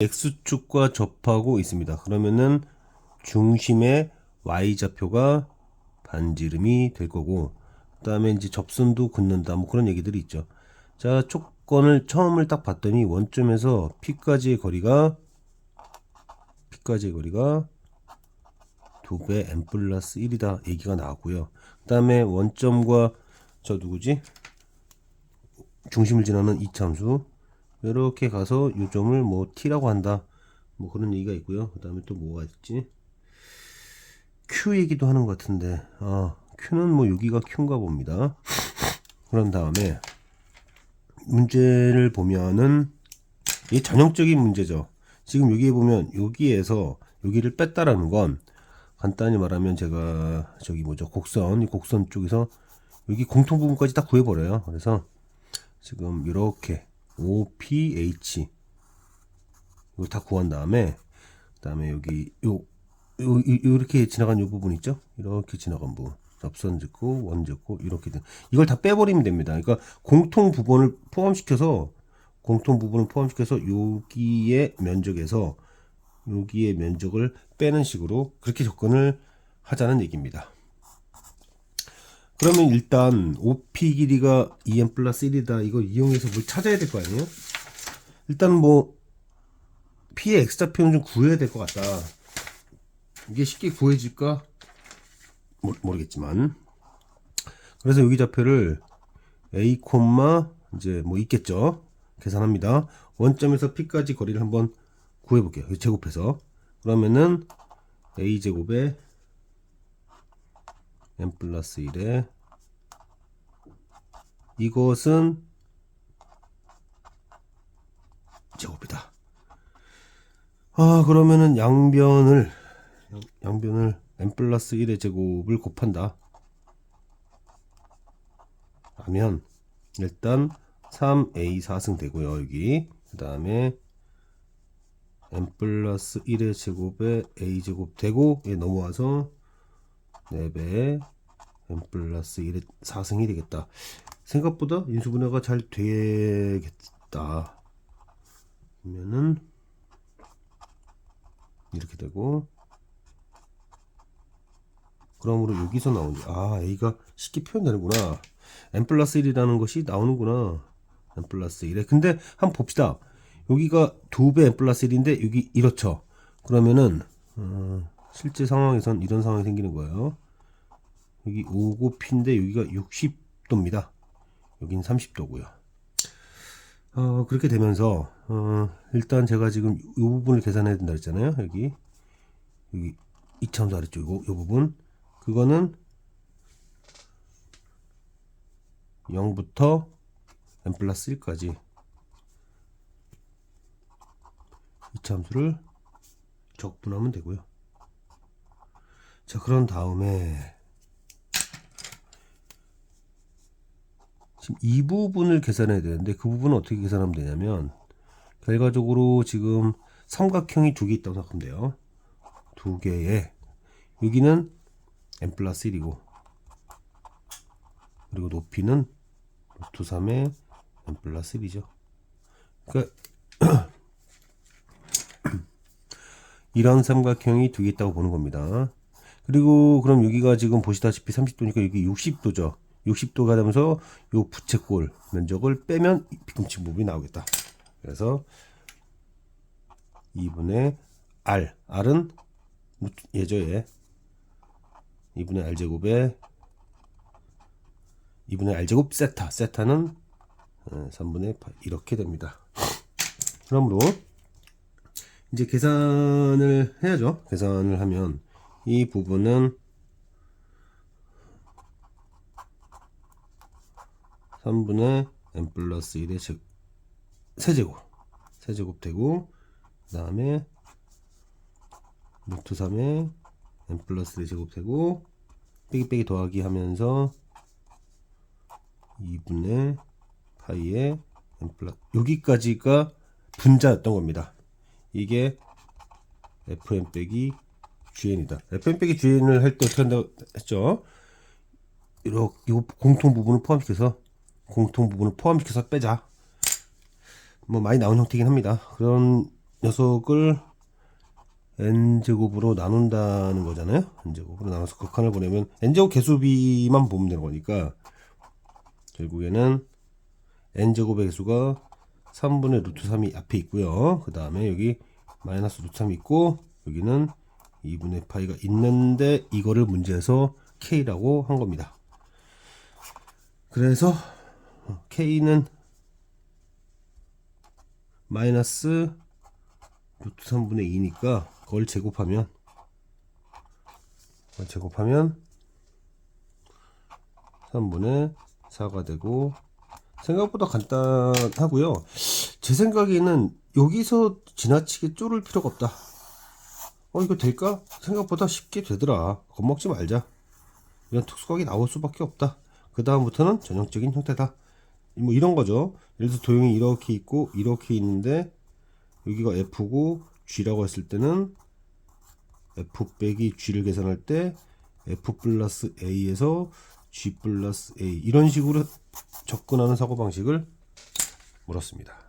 x축과 접하고 있습니다. 그러면은 중심의 y좌표가 반지름이 될 거고 그 다음에 이제 접선도 긋는다 뭐 그런 얘기들이 있죠. 자, 조건을 처음을 딱 봤더니 원점에서 P까지의 거리가 P까지의 거리가 2배 n 플러스 1이다 얘기가 나왔고요. 그 다음에 원점과 저 누구지? 중심을 지나는 이참수 이렇게 가서 요 점을 뭐 t라고 한다. 뭐 그런 얘기가 있고요. 그 다음에 또 뭐가 있지? q 얘기도 하는 것 같은데 아 q는 뭐 여기가 q인가 봅니다. 그런 다음에 문제를 보면은 이 전형적인 문제죠. 지금 여기에 보면 여기에서 여기를 뺐다라는 건 간단히 말하면 제가 저기 뭐죠 곡선 이 곡선 쪽에서 여기 공통 부분까지 다 구해버려요. 그래서 지금 이렇게 OPH 이거 다 구한 다음에 그다음에 여기 요, 요, 요 이렇게 지나간 요 부분 있죠? 이렇게 지나간 부분 접선 짓고 원 짓고 이렇게 된 이걸 다 빼버리면 됩니다. 그러니까 공통 부분을 포함시켜서 공통 부분을 포함시켜서 여기의 면적에서 여기의 면적을 빼는 식으로 그렇게 접근을 하자는 얘기입니다. 그러면 일단 OP 길이가 2n 플러스 1이다. 이거 이용해서 뭘 찾아야 될 거 아니에요? 일단 뭐 P의 X좌표는 좀 구해야 될 것 같다. 이게 쉽게 구해질까? 모, 모르겠지만. 그래서 여기 좌표를 A, 이제 뭐 있겠죠. 계산합니다. 원점에서 P까지 거리를 한번 구해볼게요. 제곱해서. 그러면은 A 제곱에 n 플러스 1에 이것은 제곱이다. 아 그러면은 양변을 양 변을 n 플러스 1의 제곱을 곱한다. 하면 일단 3a 4승 되고요 여기 그 다음에 n 플러스 1의 제곱에 a 제곱 되고 예, 넘어와서 4배 n 플러스 1의 4승이 되겠다. 생각보다 인수분해가 잘 되겠다. 그러면은 이렇게 되고 그러므로 여기서 나오는 아 a가 쉽게 표현되는구나. n 플러스 1이라는 것이 나오는구나. n 플러스 1에 근데 한번 봅시다. 여기가 2배 n 플러스 1인데 여기 이렇죠. 그러면은 어, 실제 상황에선 이런 상황이 생기는 거예요. 여기 5고 P인데 여기가 60도입니다. 여긴 30도고요. 어, 그렇게 되면서 어, 일단 제가 지금 이 부분을 계산해야 된다 했잖아요. 여기 여기 이참수 아래쪽 이거 이 부분 그거는 0부터 n 플러스 1까지 이참수를 적분하면 되고요. 자, 그런 다음에 지금 이 부분을 계산해야 되는데 그 부분은 어떻게 계산하면 되냐면 결과적으로 지금 삼각형이 두 개 있다고 생각하면 돼요. 두 개에 여기는 n 플러스 1이고 그리고 높이는 루트 3의 n 플러스 1이죠. 그러니까 이런 삼각형이 두 개 있다고 보는 겁니다. 그리고 그럼 여기가 지금 보시다시피 30도니까 여기 60도죠. 60도가 되면서 요 부채꼴 면적을 빼면 뒤꿈치 부분이 나오겠다. 그래서 2분의 R. R은 예죠, 예. 2분의 R 제곱에 2분의 R 제곱 세타. 세타는 3분의 8. 이렇게 됩니다. 그러므로 이제 계산을 해야죠. 계산을 하면 이 부분은 3분의 n 플러스 1의 제, 세제곱 세제곱 되고 그 다음에 루트 3의 n 플러스 1의 제곱 되고 빼기 빼기 더하기 하면서 2분의 파이의 n 플러스 여기까지가 분자였던 겁니다. 이게 fn 빼기 GN이다. fn 빼기 GN을 할 때 어떻게 한다고 했죠? 이렇게 이 공통 부분을 포함시켜서 공통 부분을 포함시켜서 빼자. 뭐 많이 나온 형태긴 합니다. 그런 녀석을 n제곱으로 나눈다는 거잖아요. n제곱으로 나눠서 극한을 보내면 n제곱 개수비만 보면 되는 거니까 결국에는 n제곱의 개수가 3분의 루트 3이 앞에 있고요. 그 다음에 여기 마이너스 루트 3이 있고 여기는 2분의 파이가 있는데 이거를 문제에서 k라고 한 겁니다. 그래서 k는 마이너스 루트 3분의 2니까 그걸 제곱하면 그걸 제곱하면 3분의 4가 되고 생각보다 간단하고요. 제 생각에는 여기서 지나치게 쫄을 필요가 없다. 어 이거 될까? 생각보다 쉽게 되더라. 겁먹지 말자. 이런 특수각이 나올 수밖에 없다. 그 다음부터는 전형적인 형태다. 뭐 이런 거죠. 예를 들어서 도형이 이렇게 있고 이렇게 있는데 여기가 F고 G라고 했을 때는 F 빼기 G를 계산할 때 F 플러스 A에서 G 플러스 A 이런 식으로 접근하는 사고방식을 물었습니다.